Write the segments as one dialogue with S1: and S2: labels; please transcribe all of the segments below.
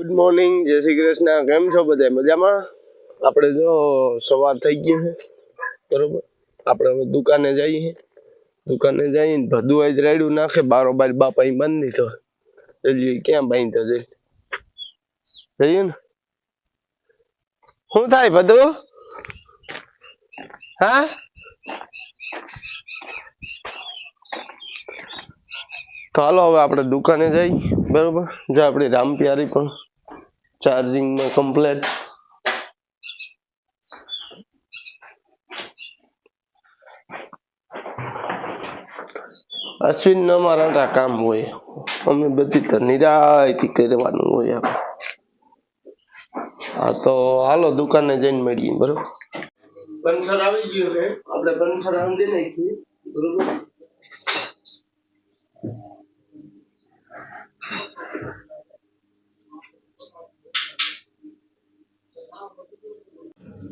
S1: Good morning જય શ્રી કૃષ્ણ. કેમ છો બધા? મજામાં? આપણે જો સવાર થઈ ગયું છે, બરોબર? આપણે હવે દુકાને જઈએ. દુકાને જઈને ભદું આજ રાયડું નાખે, બારો બાર બાપા અહીં બંધ દીધો. જઈએ ક્યાં બાંધતો જઈ જઈએ ને. શું થાય ભદુ? હા? તો હાલો હવે આપણે દુકાને જઈ બરોબર? જો આપણી રામ પ્યારી પણ ચાર્જિંગમાં કમ્પ્લેટ અશ્વિન ન મારા કામ હોય. અમે બધી તો નિરાયથી કરવાનું હોય હા તો હાલો દુકાને જઈને મળીએ, બરોબર? પંચર આવી ગયું છે. આપણે પંચર આંધી નાખીએ, બરોબર?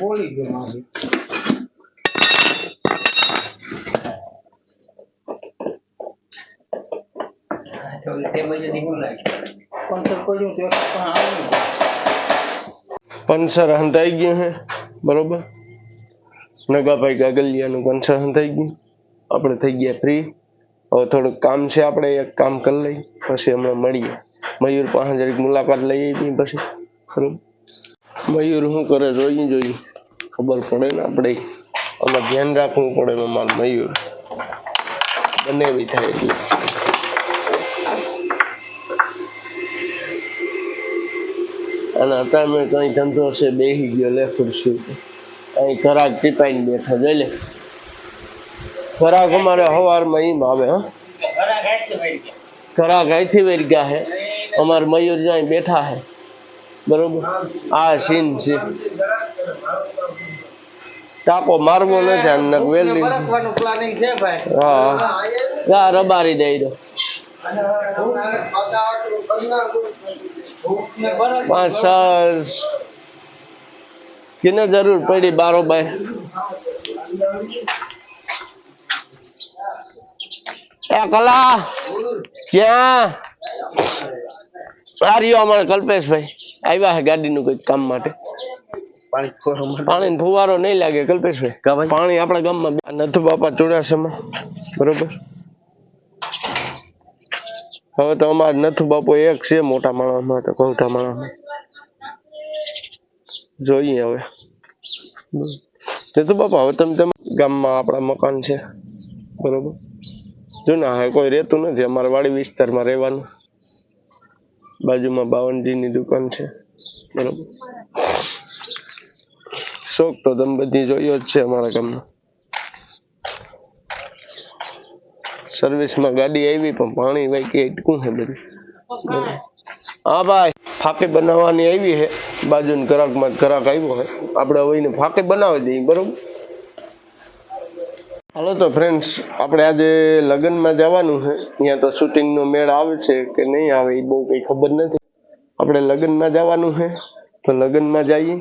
S2: બોલી ગયો મારી.
S1: પંચર હંધાઈ ગયું હે બરોબર? નગાભાઈ કાગલિયાનું પંસર હંધાઈ ગયું. આપણે થઈ ગયા ફ્રી હવે થોડુંક કામ છે આપણે એક કામ કરી લઈ પછી હમણાં મળીએ. મયુર પાસે જરીક મુલાકાત લઈ આવી પછી બરોબર મયુર શું કરે જોઈ જોઈ ખબર પડે ને આપણે આમાં ધ્યાન રાખવું પડે અમાર મયુર બંને બી થાય એટલે. અને અત્યારે કઈ ધંધો છે બેસી ગયો લે ખુરશી ઉપર. અહીં ખરાક ટીપાઈને બેઠો જોઈ લે. ખરાક અમારે સવારમાં ઈમ આવે હા? ખરાક અહીંથી વળી ગયા હે. અમારે મયુર જાય બેઠા હે બરોબર? આ સીન છે. ટાકો મારવો નથી આને વેલી
S2: પ્લાનિંગ છે ભાઈ.
S1: હા. ગા રબારી દઈ દો પાંચ સાત કેને જરૂર પડી બારો બાય. એ કલા ક્યાં? આ રહ્યો અમારે કલ્પેશભાઈ. આવ્યા છે ગાડીનું કોઈ કામ માટે. પાણી ફુવારો નહીં લાગે કલ્પેશભાઈ. પાણી આપણા ગામમાં નથુ બાપા ચોરાસામાં બરોબર? હવે તો અમારે નથુ બાપો એક છે મોટા માણસમાં તો કોઠા માણસમાં જોઈએ હવે. નથુ બાપા હવે તમે તમે ગામમાં આપણા મકાન છે. બરોબર? જૂના હે કોઈ રહેતું નથી અમારે વાડી વિસ્તારમાં રહેવાનું. બાજુમાં બાવનજીની દુકાન છે. બરોબર. શોખ તો તમે બધી જોયો જ છે અમારા ગામમાં સર્વિસમાં ગાડી આવી પણ પાણી કે અટકું છે બધું. હા ભાઈ, ફાકે બનાવવાની આવી છે બાજુની ગ્રાહકમાં જ ઘરાક આવ્યો છે આપણે હવે એને ફાકે બનાવી દઈએ, બરોબર? હાલો તો ફ્રેન્ડ્સ આપણે આજે લગ્નમાં જવાનું છે. ત્યાં તો શૂટિંગનો મેળ આવે છે કે નહીં આવે એ બહુ કંઈ ખબર નથી. આપણે લગ્નમાં જવાનું છે, તો લગ્નમાં જઈએ.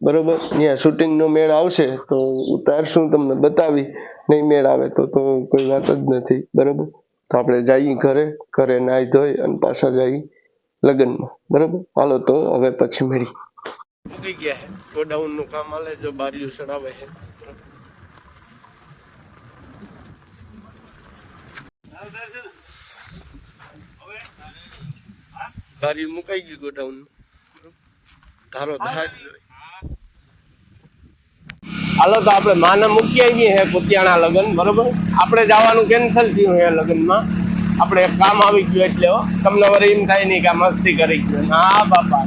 S1: બરોબર? ત્યાં શૂટિંગનો મેળ આવશે, તો ઉતારશું તમને બતાવી. નહીં મેળ આવે તો તો કોઈ વાત જ નથી. બરોબર? તો આપણે જઈએ ઘરે ઘરે નાહી ધોઈ અને પાછા જઈએ લગ્નમાં. બરોબર? હાલો તો હવે પછી મળી ગયા છે. ગોડાઉન કામ હાલે, જો બારીઓ ચડાવે છે. બારી મુકાઈ ગઈ ગોડાઉન ધારો ધાર હાલો. તો આપણે માને મૂકી આવીએ હે કુતિયાણા લગ્ન બરોબર? આપણે જવાનું કેન્સલ થયું હે લગ્નમાં. આપણે કામ આવી ગયું એટલે તમને વરે એમ થાય નહીં કે મસ્તી કરી ગયું. હા બાપા.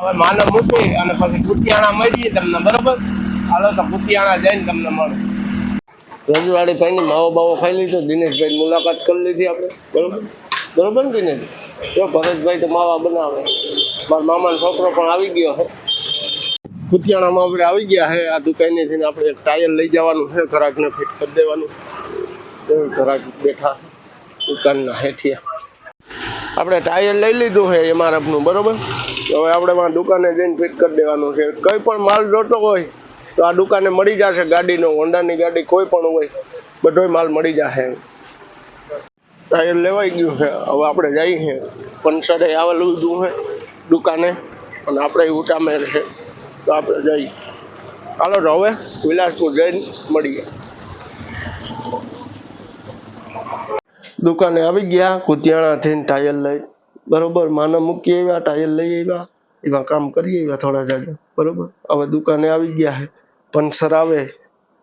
S1: હવે માનવ મૂકી અને પછી કુતિયાણા મળીએ તમને બરોબર? હાલો તો કુતિયાણા જઈને તમને મળે. રજવાડી ભાઈની માવો બાવો ખાઈ લીધો દિનેશભાઈ મુલાકાત કરી લીધી આપણે. બરોબર? બરોબર ને દિનેશ? જો ભરતભાઈ તો માવા બનાવે. મારા મામાનો છોકરો પણ આવી ગયો છે કુતિયાણામાં આપણે આવી ગયા છે આ દુકાને થઈને આપણે ટાયર લઈ જવાનું છે ઘરાકને ફિટ કરી દેવાનું. ઘરાક બેઠા દુકાનના હેઠિયા. આપણે ટાયર લઈ લીધું છે એમઆરએફનું બરોબર? હવે આપણે દુકાને જઈને ફિટ કરી દેવાનું છે. કઈ પણ માલ જોતો હોય તો આ દુકાને મળી જશે ગાડીનો, હોન્ડાની ગાડી કોઈ પણ હોય, બધોય માલ મળી જશે ટાયર લેવાઈ ગયું છે, હવે આપણે જઈએ પંચરે આવેલું હતું છે, દુકાને, અને આપણે ઉટામે છે, તો આપણે જઈએ. હાલો તો હવે વિલાસપુર જઈને મળીએ. દુકાને આવી ગયા કુતિયાણા થઈને ટાયર લઈ. બરોબર, માને મૂકી આવ્યા ટાયર લઈ આવ્યા. એવા કામ કરી આવ્યા થોડા જાજા. બરોબર, હવે દુકાને આવી ગયા છે. પંચર આવે,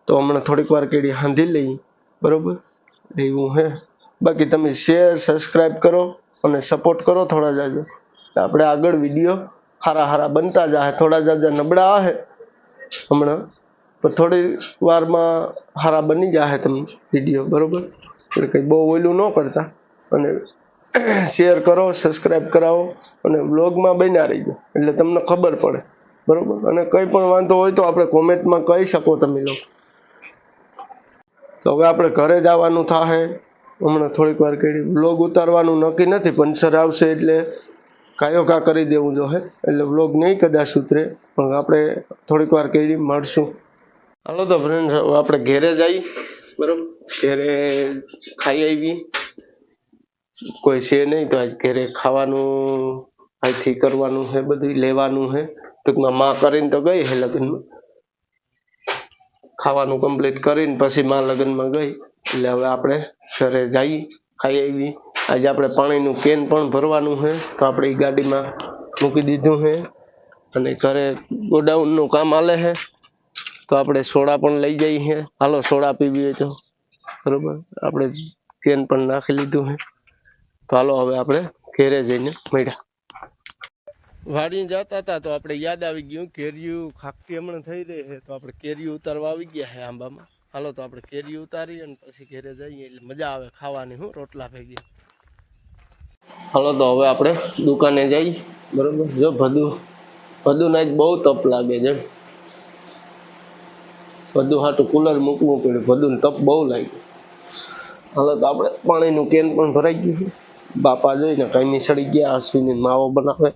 S1: તો હમણાં થોડીક વાર કેડી હાંધી લઈ, બરોબર? એવું હે. બાકી તમે શેર સબસ્ક્રાઈબ કરો અને સપોર્ટ કરો થોડા જાજો. આપણે આગળ વીડિયો હારા હારા બનતા જાય થોડા જાજા નબળા આવે હમણાં તો થોડી વારમાં હારા બની જાય તમે વીડિયો બરોબર? એટલે કંઈ બહુ ઓયલું ન કરતા. અને શેર કરો સબસ્ક્રાઈબ કરાવો અને વ્લોગમાં બન્યા રહીજો. એટલે તમને ખબર પડે. બરોબર? અને કંઈ પણ વાંધો હોય તો આપણે કોમેન્ટમાં કહી શકો તમે લોકો. તો હવે આપણે ઘરે જવાનું થાહે. હમણાં થોડીક વાર કરી વ્લોગ ઉતારવાનું નક્કી નથી પંચર આવશે એટલે કાયો કા કરી દેવું જો હે. એટલે વ્લોગ નહીં કદાચ ઉતરે, પણ આપણે થોડીક વાર કરી મળશું. હાલો તો ફ્રેન્ડ હવે આપણે ઘેરે જઈ બરોબર? ઘેરે ખાઈ આવી કોઈ છે નહીં તો આજ ઘેરે ખાવાનું અહીંથી કરવાનું છે બધું લેવાનું છે ટૂંકમાં માં કરીને તો ગઈ હે લગ્નમાં. ખાવાનું કમ્પ્લીટ કરીને પછી માં લગ્નમાં ગઈ. એટલે હવે આપણે ઘરે જઈ, ખાઈ આવી આજે આપણે પાણીનું કેન પણ ભરવાનું છે તો આપણે ગાડીમાં મૂકી દીધું છે અને ઘરે ગોડાઉનનું કામ આલે છે તો આપણે સોડા પણ લઈ જઈએ છે હાલો, સોડા પીવી હોય તો. બરોબર? આપણે કેન પણ નાખી લીધું છે તો હાલો, હવે આપણે ઘેરે જઈને મળ્યા. વાડી જતા હતા તો આપણે યાદ આવી ગયું કેરીયું ખાખી હમણાં થઈ રહી છે, તો આપણે કેરીયું ઉતારવા આવી ગયા છે આંબામાં. હાલો તો આપણે કેરી ઉતારી અને પછી ઘેરે જઈએ, એટલે મજા આવે ખાવાની, હું, રોટલા ભેગી. હાલો તો હવે આપણે દુકાને જઈ, બરોબર? જો ભદુ ભદુ ના જ બહુ તપ લાગે છે. ભદુ હાટું કુલર મૂકવું પડ્યું ભદુ તપ બહુ લાગ્યું હાલો તો આપણે પાણીનું કેન પણ ભરાઈ ગયું બાપા જોઈને કઈ સડી ગયા અશ્વિની માવો બનાવે.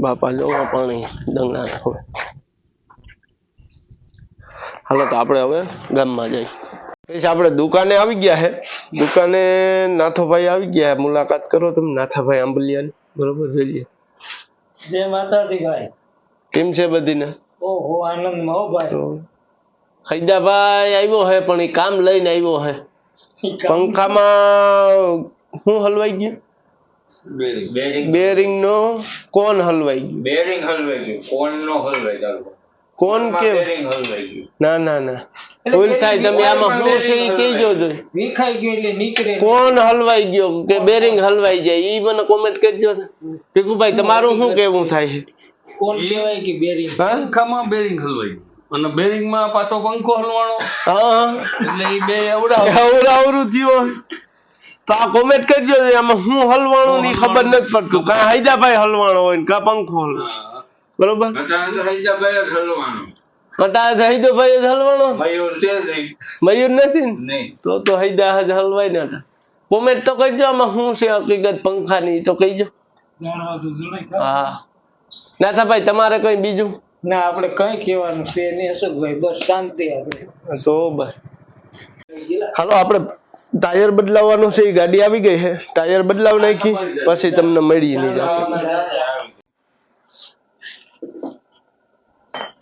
S1: બાપા જોવા પાણી ડંગા નાખે હાલો તો આપણે હવે ગામમાં જઈ પછી આપણે દુકાને આવી ગયા હે. દુકાને નાથોભાઈ આવી ગયા. મુલાકાત કરો તમે નાથાભાઈ આંબલિયાની. બરોબર જોઈએ.
S2: જય માતાજી ભાઈ
S1: કેમ છે બધીને?
S2: ઓહો આનંદમાં હો ભાઈ.
S1: ખૈદાભાઈ આવ્યો હે પણ એ કામ લઈને આવ્યો હે. પંખામાં શું હલવાઈ ગયું?
S3: બેરિંગ
S1: નો કોન હલવાઈ ગયું?
S3: બેરિંગ હલવાઈ ગયું. કોન નો હલવાઈ ગયો?
S1: કોણ કે
S3: બેરિંગ હલવાઈ ગયું?
S1: ના ના ના. ભૂલ થાય તમે આમાં હું છે એ કહેજો જોઈ
S2: વિખાઈ ગયો એટલે નીકળે
S1: કોણ હલવાઈ ગયો કે બેરિંગ હલવાઈ જાય ઈ મને કોમેન્ટ કરજો ભીખુભાઈ તમારું શું કેવું થાય છે.
S2: કોણ કહેવાય કે બેરિંગ
S4: પંખામાં બેરિંગ હલવાઈ અને બેરિંગમાં પાછો પંખો હલવાનો.
S1: હા
S4: એટલે એ બે અવડા
S1: અવરું થયું. તો આ કોમેન્ટ કરજો ને આમાં હું હલવાણું. ની ખબર નથી પડતું. કા હૈદાભાઈ હલવાણો હોય ને કા પંખો હલવાનો બરોબર?
S3: અટાણે તો હૈજા જ
S1: હલવાણો.
S3: મયુર
S1: નથી ને? તો તો હૈદા જ હલવાય ને કોમેન્ટ તો કરજો આમાં શું છે હકીકત પંખાની ઈ તો કહીજો. હા. નાથાભાઈ તમારે કઈ બીજું?
S2: ના આપણે કઈ કહેવાનું છે નહીં અશોકભાઈ. બસ શાંતિ આપણે.
S1: તો બસ. હાલો આપણે ટાયર બદલાવવાનું છે, એ ગાડી આવી ગઈ છે. ટાયર બદલાવ નાખી, પછી તમને મળી નહીં જાતે.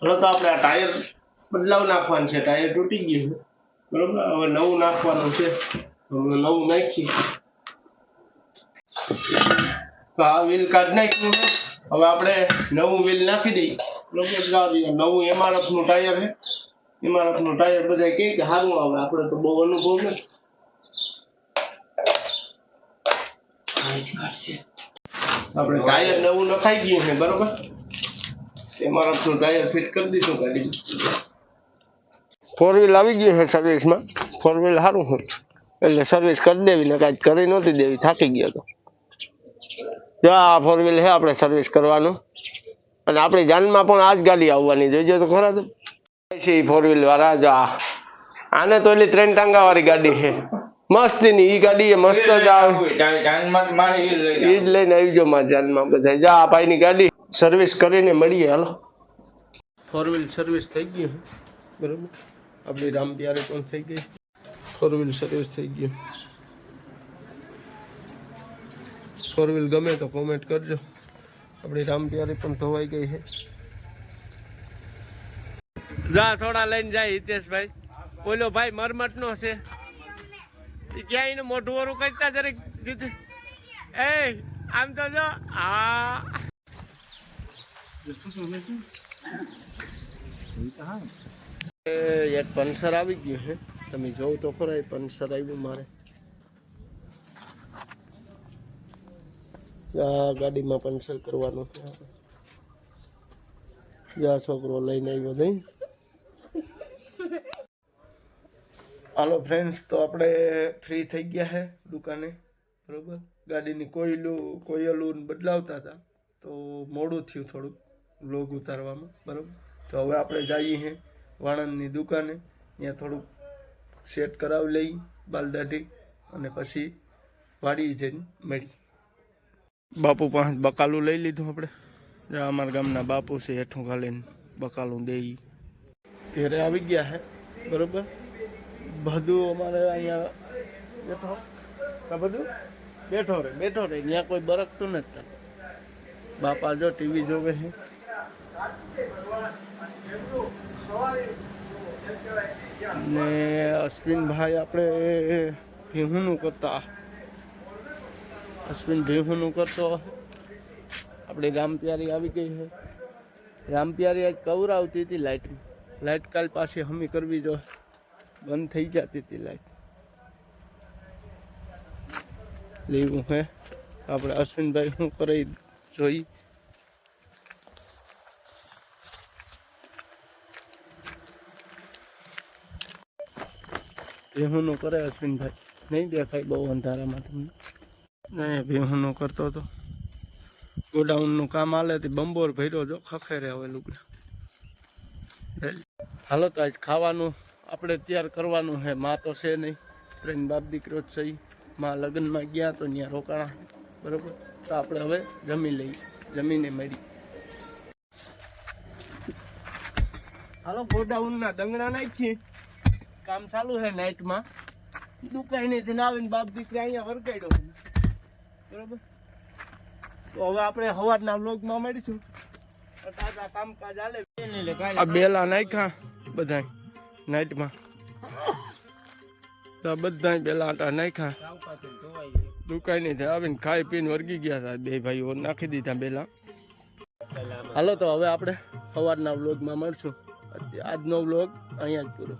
S1: તો આપણે આ ટાયર બદલાવ નાખવાનું છે. ટાયર તૂટી ગયું છે. બરોબર? હવે નવું નાખવાનું છે. હવે નવું નાખી. તો આ વ્હીલ કાઢ નાખ્યું છે. હવે આપણે નવું વ્હીલ નાખી દઈએ. લોકો જ લાવી દે. નવું એમઆરએફનું ટાયર છે. એમઆરએફનું ટાયર બધા કે સારું આવે. આપણે તો બહુ અનુભવ નથી. આપણે ટાયર નવું નખાઈ ગયું છે બરોબર? એમાં આપણું ટાયર ફિટ કરી દીધું ગાડી. ફોર વ્હીલ આવી ગયું છે સર્વિસમાં ફોર વ્હીલ સારું છે. એટલે સર્વિસ કરી દેવી ને કાંઈ કરી નહોતી દેવી થાકી ગયો તો. જો આ ફોર વ્હીલ છે આપણે સર્વિસ કરવાનું. અને આપણી જાનમાં પણ આ જ ગાડી આવવાની જોઈજો તો ખરા તો છે ફોર વ્હીલ વાળા જો આ. આને તો એટલી ત્રણ ટાંગા વાળી ગાડી છે. મસ્તીની ઈ ગાડી મસ્ત જ આવે.
S3: એ
S1: જ લઈને આવી જાઓ. મારા જાનમાં બધા જા આ ભાઈની ગાડી સર્વિસ કરીને મળીએ હાલો. ફોર વ્હીલ સર્વિસ થઈ ગઈ બરાબર? આપણી રામ પ્યારે પણ થઈ ગઈ. ફોર વ્હીલ સર્વિસ થઈ ગઈ. ફોર વ્હીલ ગમે તો કોમેન્ટ કરજો. આપણી રામ પ્યારે પણ ધોવાઈ ગઈ છે જા થોડા લઈને જાય હિતેશભાઈ. બોલો ભાઈ મરમટ નો છે. ઈ ક્યાંય એને મોઢું વરું કરતા જરીક એ, આમ તો જો એ, એક પંસર આવી ગયું છે. તમે જોવ તો ખરા, એ પંચર આવ્યું મારે. આ ગાડીમાં પંચર કરવાનું છે. આ છોકરો લઈને આવ્યો નહીં. હાલો ફ્રેન્ડ્સ તો આપણે ફ્રી થઈ ગયા છે દુકાને, બરાબર? ગાડીની કોયલું કોયલું બદલાવતા હતા, તો મોડું થયું થોડુંક લોગ ઉતારવામાં, બરાબર? તો હવે આપણે જઈએ છીએ વાણંદની દુકાને, ત્યાં થોડુંક સેટ કરાવી લઈ, બાલદાઢી, અને પછી વાડી જઈને મળી બાપુ પાસે બકાલું લઈ લીધું આપણે. અમારા ગામના બાપુ છે, હેઠું ખાલીને બકાલું દઈ ઘેરે આવી ગયા છે બરોબર? બધું અમારે અહીંયા બેઠો. આ બધું? બેઠો રે બેઠો રે. ત્યાં કોઈ બરકતું નથી બાપા જો ટીવી જોવે છે. ને અશ્વિનભાઈ આપણે ભીહુનું કરતા. અશ્વિન ભીહુનું કરતો. આપણી રામપ્યારી આવી ગઈ છે. રામપ્યારી આજ કવરાવતી હતી લાઇટમાં લાઇટ કાલ પાછી હમી કરવી જો. બંધ થઈ જતી હતી લાઈટ લેવું હે. આપણે અશ્વિનભાઈ શું કરે ઈ જોઈ. ભેહુંનું કરે અશ્વિનભાઈ. નહીં દેખાય બહુ અંધારામાં તમને. નહીં ભેહુંનું કરતો હતો. ગોડાઉનનું કામ હાલે તે બંબોર ભર્યો જો, ખખેરે હવે લુગડા. હાલો તો આજ ખાવાનું આપણે તૈયાર કરવાનું છે માં તો છે નહીં. ત્રણ બાપ દીકરો જ છે. માં લગ્નમાં ગયા તો ત્યાં રોકાણા. બરોબર? તો આપણે હવે જમી લઈ જમીને મળી. હાલો ગોડાઉનના દંગણા નાખીએ. કામ ચાલુ છે નાઇટમાં. દુકાનેથી આવીને બાપ દીકરા અહીંયા વરગાડ્યો બરોબર? તો હવે આપણે સવારના વ્લોગમાં મળીશું. તાજા કામકાજ હાલે. બેલા નાખ્યા બધા નાઇટમાં તો બધા પેલા આટા નાખ્યા. થાય આવીને ખાઈ પીને વર્ગી ગયા હતા બે ભાઈઓ. નાખી દીધા પેલા. હાલો તો હવે આપણે સવારના વ્લોગમાં મળશું. આજનો વ્લોગ અહીંયા જ પૂરો.